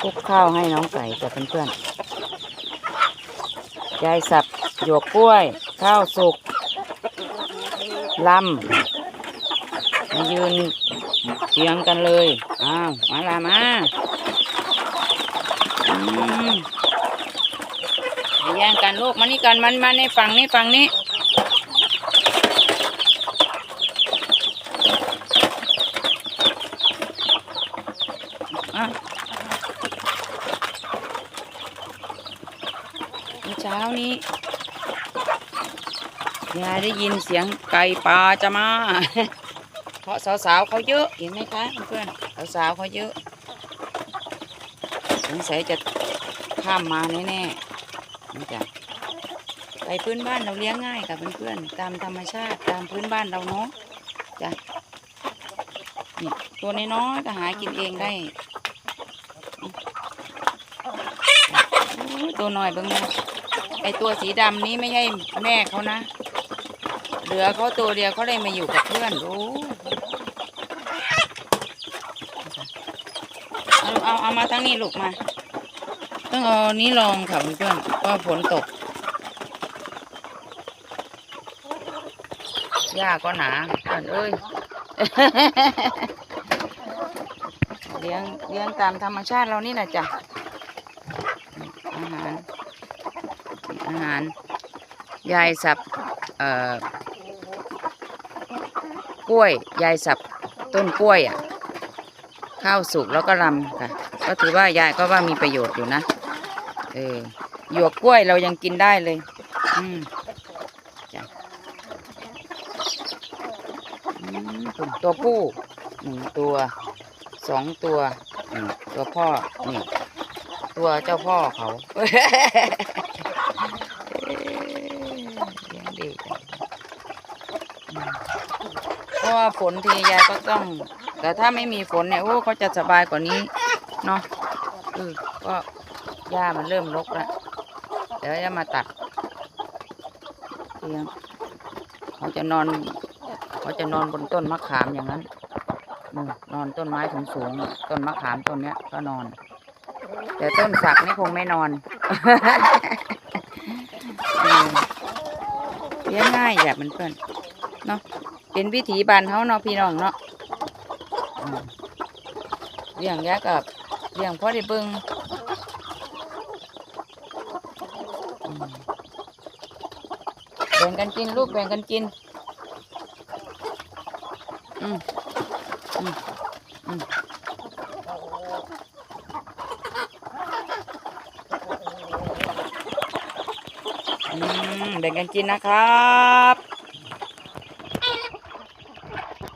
คลุกข้าวให้น้องไก่จ้ะเพื่อนๆยายสับหยวกกล้วย ข้าวสุกลำมายืนเทียงกันเลย อ้าว มาละมาอืมาแย่งกันลูกมานี่กันมันมาในฝั่งนี้ฝั่งนี้ เมื่อเช้านี้ยายได้ยินเสียงไก่ป่าจะมา เพราะสาวๆเขาเยอะเห็นไหมคะเพื่อนสาวๆเขาเยอะสงสัยจะข้ามมาแน่ๆนี่จ้ะไก่พื้นบ้านเราเลี้ยงง่ายกับเพื่อนๆตามธรรมชาติตามพื้นบ้านเราเนาะจ้ะนี่ตัวน้อยๆก็หากินเองได้ โอ้ย ตัวหน่อยเบิ่งนะไอตัวสีดำนี้ไม่ใช่แม่เขานะ เหลือเขาตัวเดียวเขาเลยมาอยู่กับเพื่อนโอ้เอาเอาเอามาทั้งนี้ลูกมา ต้องเอานี้ลองค่ะเพื่อนก็ฝนตกหญ้าก็หนาเพื่อนเอ้ยเลี้ยงเลี้ยงตามธรรมชาติเรานี่แหละจ้ะ อาหารอาหาร ยายสับเอ่อกล้วย ยายสับต้นกล้วยอะ ข้าวสุกแล้วก็รำค่ะ ก็ถือว่ายายก็ว่ามีประโยชน์อยู่นะ เออหยวกกล้วยเรายังกินได้เลย อืมจ้ะตัวผู้หนึ่งตัวสองตัวนี่ตัวพ่อนี่ ตัวเจ้าพ่อเขาเลี้ยงดีเพราะว่าฝนทียายก็ต้อง แต่ถ้าไม่มีฝนเนี่ยโอ้เขาจะสบายกว่านี้เนาะเออก็หญ้ามันเริ่มรกแล้วเดี๋ยวจะมาตัดเลี้ยงเขาจะนอนเขาจะนอนบนต้นมะขามอย่างนั้นนู่นนอนต้นไม้สูงๆต้นมะขามต้นเนี้ยก็นอน แต่ต้นสักนี่คงไม่นอนเลี้ยงง่ายแบบมันเพื่อนเนาะเป็นวิถีบ้านเขาเนาะพี่น้องเนาะเลี้ยงแยากับเลี้ยงพ่อได้เบิ่งแบ่งกันกินลูกแบ่งกันกิน อืมอืมอืม แบ่งกันกินนะครับ